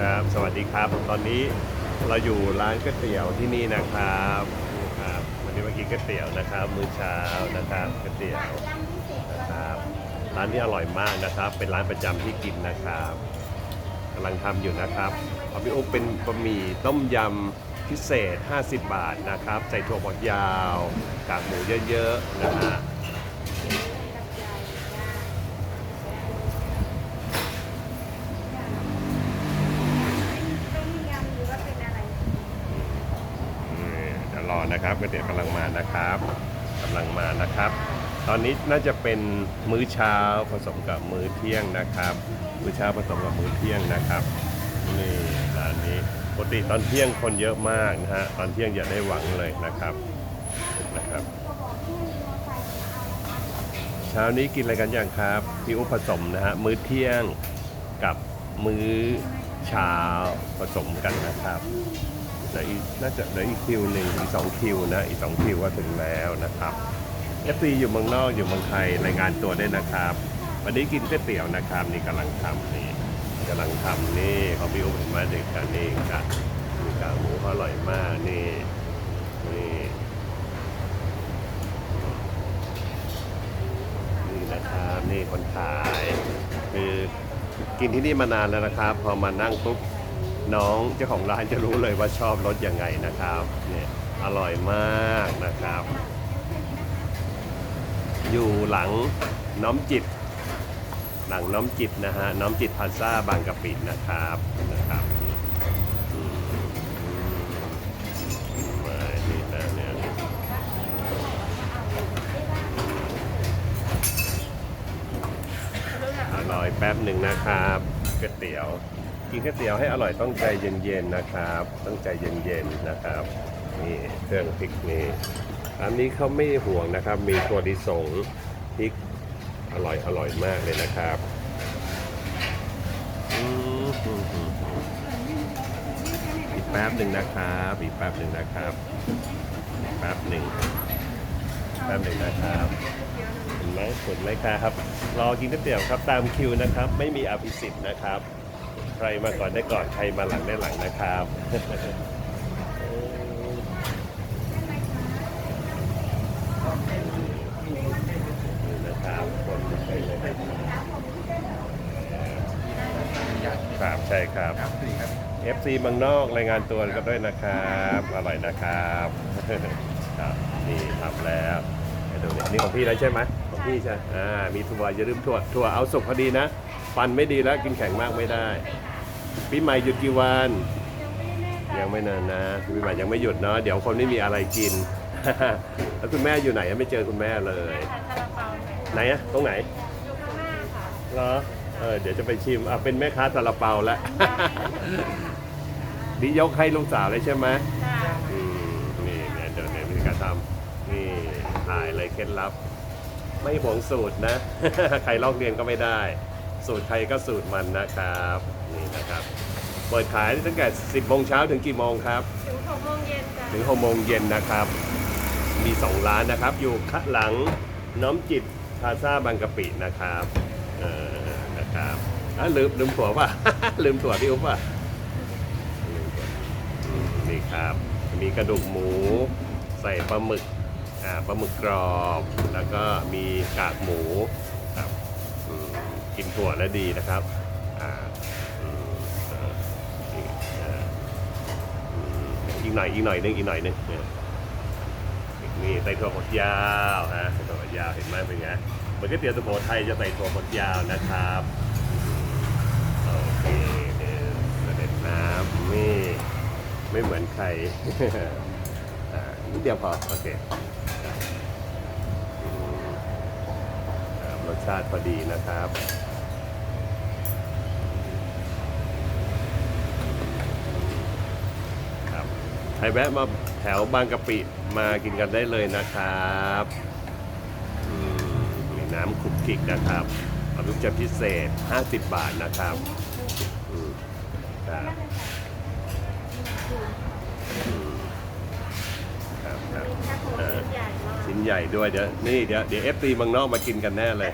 ครับ สวัสดีครับ ตอนนี้เราอยู่ร้านก๋วยเตี๋ยวที่นี่นะครับครับวันนี้มากินก๋วยเตี๋ยวนะครับ มื้อเช้านะครับก๋วยเตี๋ยวนะครับร้านนี้อร่อยมากนะครับ เป็นร้านประจำที่กินนะครับกำลังทำอยู่นะครับเอาพี่อุ๊บเป็นบะหมี่ต้มยำพิเศษ 50 บาทนะครับ ใส่ถั่วฝักยาวกากหมูเยอะๆนะฮะ ต้มยำหรือว่าเป็นอะไร อืมเดี๋ยวรอ นะครับก๋วยเตี๋ยวกำลังมานะครับกำลังมานะครับ ตอนนี้น่าจะเป็นมื้อเช้าผสมกับมื้อเที่ยงนะครับ มื้อเช้าผสมกับมื้อเที่ยงนะครับนี่ร้านนี้ปกติตอนเที่ยงคนเยอะมากนะฮะตอนเที่ยงอย่าได้หวังเลยนะครับนะครับเช้านี้กินอะไรกันอย่างครับพี่อุปผสมนะฮะมื้อเที่ยงกับมื้อเช้าผสมกันนะครับ เหลืออีกน่าจะเหลืออีกคิวหนึ่งอีกสองคิวนะอีกสองคิวก็ถึงแล้วนะครับเอฟซีอยู่เมืองนอกอยู่เมืองไทยรายงานตัวได้นะครับ วันนี้กินก๋วยเตี๋ยวนะครับนี่กำลังทำนี่กำลังทำนี่ของพี่อุ๊บเห็นไหมาเด็กกันนี่กันนี่กากหมูเขาอร่อยมากนี่นี่นี่นะครับนี่คนขายคือกินที่นี่มานานแล้วนะครับ พอมานั่งปุ๊บ น้องเจ้าของร้านจะรู้เลยว่าชอบรสยังไงนะครับเนี่ยอร่อยมากนะครับ อยู่หลังน้อมจิต หลังน้อมจิตนะฮะน้อมจิตพาซ่าบางกะปินะครับนะครับอืมอืมมานี่นะเนี่ยอร่อยแป๊บหนึ่งนะครับก๋วยเตี๋ยว กินก๋วเตี๋ยวให้อร่อยต้องใจเย็นๆนะครับ ต้องใจเย็นๆนะครับนี่เครื่องพริกนี่อันนี้เขาไม่ห่วงนะครับ มีตัวดิสงพริกอร่อยอร่อยมากเลยนะครับอีกแป๊บหนึ่งนะครับอีกแป๊บหนึ่งนะครับอีกแป๊บหนึ่งแป๊บหนึ่งนะครับเห็นไหมเห็นไหมครับรอกินก๋วยเตี๋ยวครับตามคิวนะครับ ไม่มีอภิสิทธิ์นะครับ ใครมาก่อนได้ก่อนใครมาหลังได้หลังนะครับนี่นะครับคนไปเลยครับใช่ครับครับสี่ครับ FC เมืองนอกรายงานตัวกันด้วยนะครับอร่อยนะครับครับนี่ทำแล้วดูเนี่ยนี่ของพี่แล้วใช่ไหมของพี่ใช่อ่ามีถั่วอย่าลืมถั่วถั่วเอาสุกพอดีนะ ฟันไม่ดีแล้วกินแข็งมากไม่ได้ปีใหม่หยุดกี่วัน ยังไม่นานนะปีใหม่ยังไม่หยุดเนาะเดี๋ยวคนไม่มีอะไรกิน แล้วคุณแม่อยู่ไหนไม่เจอคุณแม่เลยค่ะซาลาเปาเนี่ยไหนอะตรงไหนอยู่ข้างหน้าค่ะเหรอเออเดี๋ยวจะไปชิมอะเป็นแม่ค้าซาลาเปาแล้วนี่ยกให้ลูกสาวเลยใช่ไหมค่ะอืมนี่เนี่ยเดี๋ยวเนี่ยวิธีการทำนี่ถ่ายเลยเคล็ดลับ ไม่หวงสูตรนะ ใครลอกเรียนก็ไม่ได้ สูตรใครก็สูตรมันนะครับนี่นะครับเปิดขายตั้งแต่ 10โมงเช้าถึงกี่โมงครับ ถึงหกโมงเย็นจ้ะถึง6โมงเย็นนะครับ มี 2 ร้านนะครับ อยู่ข้างหลังน้อมจิตพลาซ่าบางกะปินะครับเออนะครับอะลืมลืมถั่วป่ะ ลืมถั่วพี่อุ๊บป่ะลืมถั่วอืมนี่ครับ มีกระดูกหมู ใส่ปลาหมึกอ่าปลาหมึกกรอบ แล้วก็มีกากหมูครับอืม กินถั่วแล้วดีนะครับอีกหน่อยอีกหน่อยหนึงอีกหน่อยหนึงเนี่ยนี่ใส่ถั่วฝักยาวฮะใส่ถั่วฝักยาวเห็นไหมเป็นไงเหมือนก๋วยเตี๋ยวสุโขทัยจะใส่ถั่วฝักยาวนะครับโอเคเนี่ยเสด็จน้ำนี่ไม่เหมือนใครนิดเดียวพอโอเครสชาติพอดีนะครับ ใครแวะมาแถวบางกะปิมากินกันได้เลยนะครับมีน้ำขลุกคิกนะครับอาลูกจะพิเศษ 50 บาทนะครับครับครับครับชิ้นใหญ่ด้วยเดี๋ยวนี่เดี๋ยวเดี๋ยวเอฟซีบางนอกมากินกันแน่เลย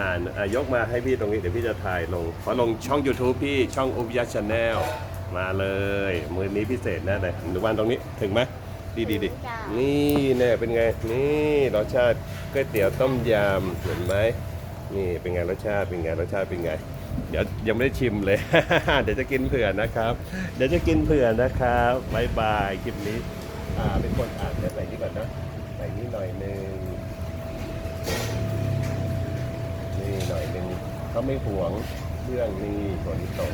อ่านยกมาให้พี่ตรงนี้เดี๋ยวพี่จะถ่ายลงขอลงช่อง YouTube พี่ช่องอุบยาชาแนล มาเลยมือนี้พิเศษแน่เลยหนูวันตรงนี้ถึงไหมดีดีดีนี่แน่เป็นไงนี่รสชาติก๋วยเตี๋ยวต้มยำเห็นไหมนี่เป็นไงรสชาติเป็นไงรสชาติเป็นไง เดี๋ยวยังไม่ได้ชิมเลย เดี๋ยวจะกินเผื่อนะครับ เดี๋ยวจะกินเผื่อนะครับบายบายคลิปนี้อ่าเป็นคนอ่านใส่นี่ก่อนนะใส่นี่หน่อยหนึงนี่หน่อยหนึงเขาไม่หวงเรื่องนี่ฝนตก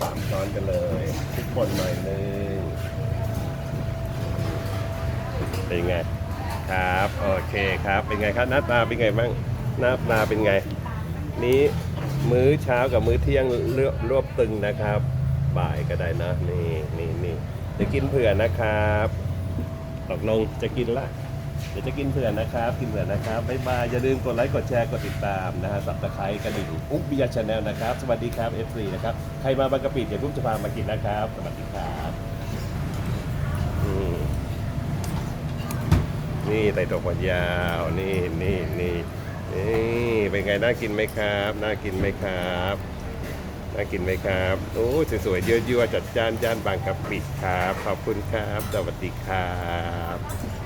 สามช้อนกันเลยทุกคนหน่อยนึงเป็นไง ครับ โอเคครับ เป็นไงครับ หน้าตาเป็นไงบ้าง หน้าตาเป็นไง นี้มื้อเช้ากับมื้อเที่ยงเลือกรวบตึงนะครับ บ่ายก็ได้นะ นี่นี่นี่จะกินเผื่อนะครับ ตกลงจะกินละ เดี๋ยวจะกินเผื่อนะครับ กินเผื่อนะครับบ๊ายบายอย่าลืมกดไลค์กดแชร์กดติดตามนะฮะสับตะไคร้กระดิ่งอุ๊บวิยาชาแนลนะครับ สวัสดีครับ F3 นะครับใครมาบางกะปิเดี๋ยวพุ่มจะพามากินนะครับ สวัสดีครับนี่ไต่ตกหมดยาวนี่นี่นี่นี่เป็นไงน่ากินไหมครับน่ากินไหมครับน่ากินไหมครับโอ้สวยๆเยอะๆจัดจ้านย่านบางกะปิครับ ขอบคุณครับ สวัสดีครับ